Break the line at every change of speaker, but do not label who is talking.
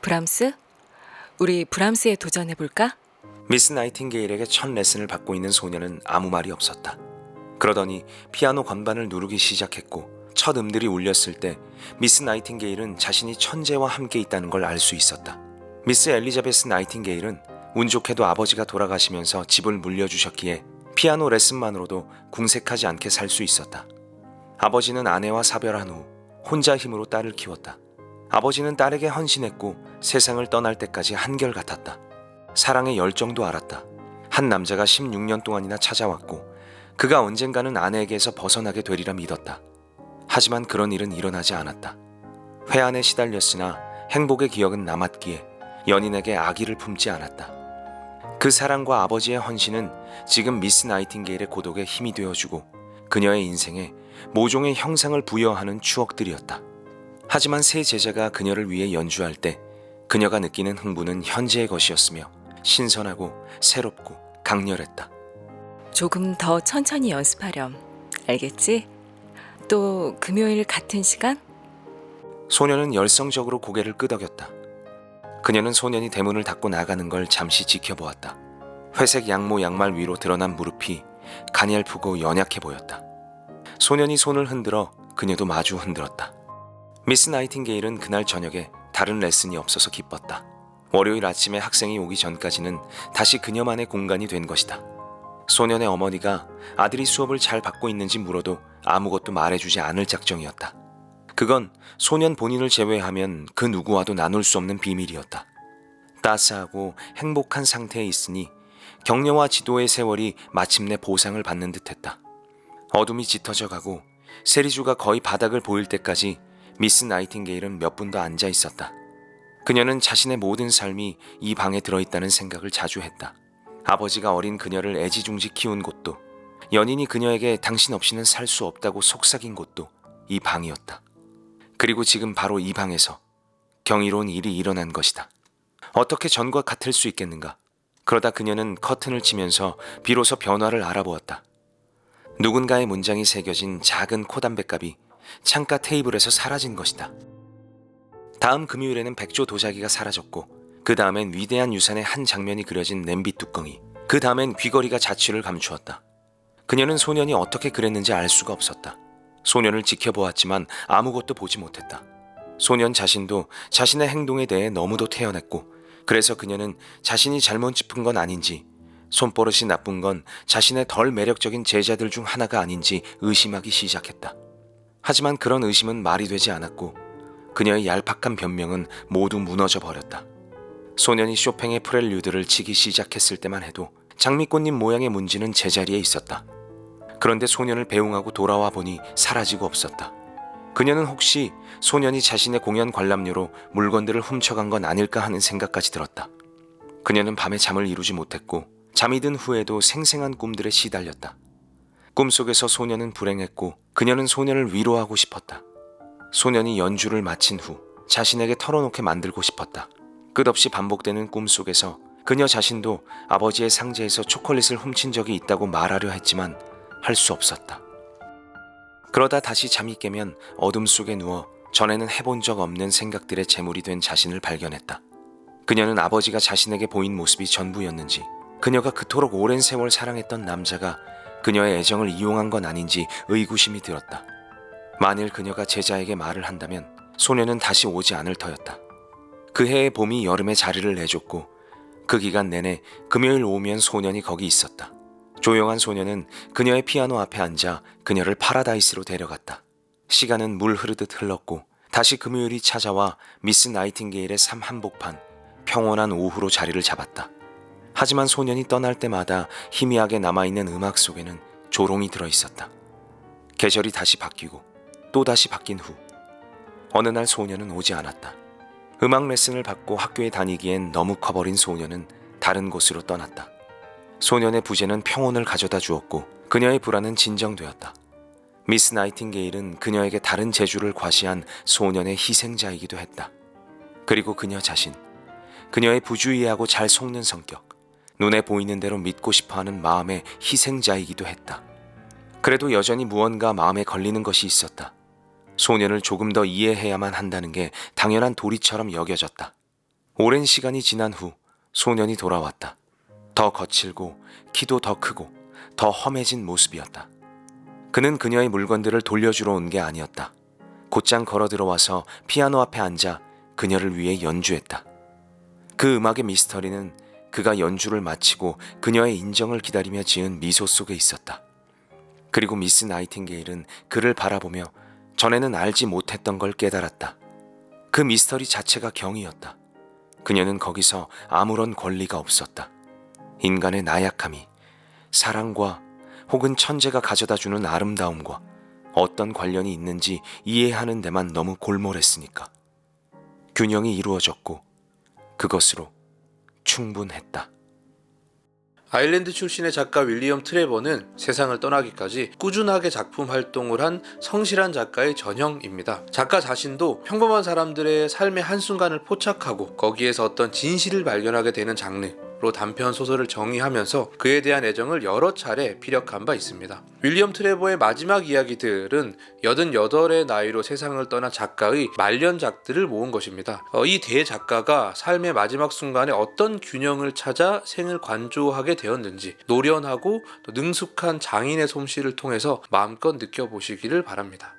브람스? 우리 브람스에 도전해 볼까?
미스 나이팅게일에게 첫 레슨을 받고 있는 소녀는 아무 말이 없었다. 그러더니 피아노 건반을 누르기 시작했고 첫 음들이 울렸을 때 미스 나이팅게일은 자신이 천재와 함께 있다는 걸 알 수 있었다. 미스 엘리자베스 나이팅게일은 운 좋게도 아버지가 돌아가시면서 집을 물려주셨기에 피아노 레슨만으로도 궁색하지 않게 살 수 있었다. 아버지는 아내와 사별한 후 혼자 힘으로 딸을 키웠다. 아버지는 딸에게 헌신했고 세상을 떠날 때까지 한결같았다. 사랑의 열정도 알았다. 한 남자가 16년 동안이나 찾아왔고 그가 언젠가는 아내에게서 벗어나게 되리라 믿었다. 하지만 그런 일은 일어나지 않았다. 회한에 시달렸으나 행복의 기억은 남았기에 연인에게 아기를 품지 않았다. 그 사랑과 아버지의 헌신은 지금 미스 나이팅게일의 고독에 힘이 되어주고 그녀의 인생에 모종의 형상을 부여하는 추억들이었다. 하지만 새 제자가 그녀를 위해 연주할 때 그녀가 느끼는 흥분은 현재의 것이었으며 신선하고 새롭고 강렬했다.
조금 더 천천히 연습하렴. 알겠지? 또 금요일 같은 시간?
소녀는 열성적으로 고개를 끄덕였다. 그녀는 소년이 대문을 닫고 나가는 걸 잠시 지켜보았다. 회색 양모 양말 위로 드러난 무릎이 가냘프고 연약해 보였다. 소년이 손을 흔들어 그녀도 마주 흔들었다. 미스 나이팅게일은 그날 저녁에 다른 레슨이 없어서 기뻤다. 월요일 아침에 학생이 오기 전까지는 다시 그녀만의 공간이 된 것이다. 소년의 어머니가 아들이 수업을 잘 받고 있는지 물어도 아무것도 말해주지 않을 작정이었다. 그건 소년 본인을 제외하면 그 누구와도 나눌 수 없는 비밀이었다. 따스하고 행복한 상태에 있으니 격려와 지도의 세월이 마침내 보상을 받는 듯했다. 어둠이 짙어져 가고 세리주가 거의 바닥을 보일 때까지 미스 나이팅게일은 몇 분도 앉아 있었다. 그녀는 자신의 모든 삶이 이 방에 들어있다는 생각을 자주 했다. 아버지가 어린 그녀를 애지중지 키운 곳도 연인이 그녀에게 당신 없이는 살 수 없다고 속삭인 곳도 이 방이었다. 그리고 지금 바로 이 방에서 경이로운 일이 일어난 것이다. 어떻게 전과 같을 수 있겠는가? 그러다 그녀는 커튼을 치면서 비로소 변화를 알아보았다. 누군가의 문장이 새겨진 작은 코담배값이 창가 테이블에서 사라진 것이다. 다음 금요일에는 백조 도자기가 사라졌고 그 다음엔 위대한 유산의 한 장면이 그려진 냄비 뚜껑이 그 다음엔 귀걸이가 자취를 감추었다. 그녀는 소년이 어떻게 그랬는지 알 수가 없었다. 소년을 지켜보았지만 아무것도 보지 못했다. 소년 자신도 자신의 행동에 대해 너무도 태연했고 그래서 그녀는 자신이 잘못 짚은 건 아닌지 손버릇이 나쁜 건 자신의 덜 매력적인 제자들 중 하나가 아닌지 의심하기 시작했다. 하지만 그런 의심은 말이 되지 않았고 그녀의 얄팍한 변명은 모두 무너져 버렸다. 소년이 쇼팽의 프렐류드를 치기 시작했을 때만 해도 장미꽃잎 모양의 문지는 제자리에 있었다. 그런데 소년을 배웅하고 돌아와 보니 사라지고 없었다. 그녀는 혹시 소년이 자신의 공연 관람료로 물건들을 훔쳐간 건 아닐까 하는 생각까지 들었다. 그녀는 밤에 잠을 이루지 못했고 잠이 든 후에도 생생한 꿈들에 시달렸다. 꿈속에서 소년은 불행했고 그녀는 소년을 위로하고 싶었다. 소년이 연주를 마친 후 자신에게 털어놓게 만들고 싶었다. 끝없이 반복되는 꿈속에서 그녀 자신도 아버지의 상자에서 초콜릿을 훔친 적이 있다고 말하려 했지만 할 수 없었다. 그러다 다시 잠이 깨면 어둠 속에 누워 전에는 해본 적 없는 생각들의 제물이 된 자신을 발견했다. 그녀는 아버지가 자신에게 보인 모습이 전부였는지 그녀가 그토록 오랜 세월 사랑했던 남자가 그녀의 애정을 이용한 건 아닌지 의구심이 들었다. 만일 그녀가 제자에게 말을 한다면 소녀는 다시 오지 않을 터였다. 그 해의 봄이 여름에 자리를 내줬고 그 기간 내내 금요일 오면 소년이 거기 있었다. 조용한 소년은 그녀의 피아노 앞에 앉아 그녀를 파라다이스로 데려갔다. 시간은 물 흐르듯 흘렀고 다시 금요일이 찾아와 미스 나이팅게일의 삶 한복판 평온한 오후로 자리를 잡았다. 하지만 소년이 떠날 때마다 희미하게 남아있는 음악 속에는 조롱이 들어 있었다. 계절이 다시 바뀌고 또 다시 바뀐 후 어느 날 소년은 오지 않았다. 음악 레슨을 받고 학교에 다니기엔 너무 커버린 소년은 다른 곳으로 떠났다. 소년의 부재는 평온을 가져다 주었고 그녀의 불안은 진정되었다. 미스 나이팅게일은 그녀에게 다른 재주를 과시한 소년의 희생자이기도 했다. 그리고 그녀 자신, 그녀의 부주의하고 잘 속는 성격, 눈에 보이는 대로 믿고 싶어하는 마음의 희생자이기도 했다. 그래도 여전히 무언가 마음에 걸리는 것이 있었다. 소년을 조금 더 이해해야만 한다는 게 당연한 도리처럼 여겨졌다. 오랜 시간이 지난 후 소년이 돌아왔다. 더 거칠고 키도 더 크고 더 험해진 모습이었다. 그는 그녀의 물건들을 돌려주러 온 게 아니었다. 곧장 걸어 들어와서 피아노 앞에 앉아 그녀를 위해 연주했다. 그 음악의 미스터리는 그가 연주를 마치고 그녀의 인정을 기다리며 지은 미소 속에 있었다. 그리고 미스 나이팅게일은 그를 바라보며 전에는 알지 못했던 걸 깨달았다. 그 미스터리 자체가 경이었다. 그녀는 거기서 아무런 권리가 없었다. 인간의 나약함이 사랑과 혹은 천재가 가져다 주는 아름다움과 어떤 관련이 있는지 이해하는 데만 너무 골몰했으니까. 균형이 이루어졌고 그것으로 충분했다.
아일랜드 출신의 작가 윌리엄 트레버는 세상을 떠나기까지 꾸준하게 작품 활동을 한 성실한 작가의 전형입니다. 작가 자신도 평범한 사람들의 삶의 한순간을 포착하고 거기에서 어떤 진실을 발견하게 되는 장르 로 단편 소설을 정의하면서 그에 대한 애정을 여러 차례 피력한 바 있습니다. 윌리엄 트레버의 마지막 이야기들은 88의 나이로 세상을 떠난 작가의 말년작들을 모은 것입니다. 어, 이 대작가가 삶의 마지막 순간에 어떤 균형을 찾아 생을 관조하게 되었는지 노련하고 또 능숙한 장인의 솜씨를 통해서 마음껏 느껴보시기를 바랍니다.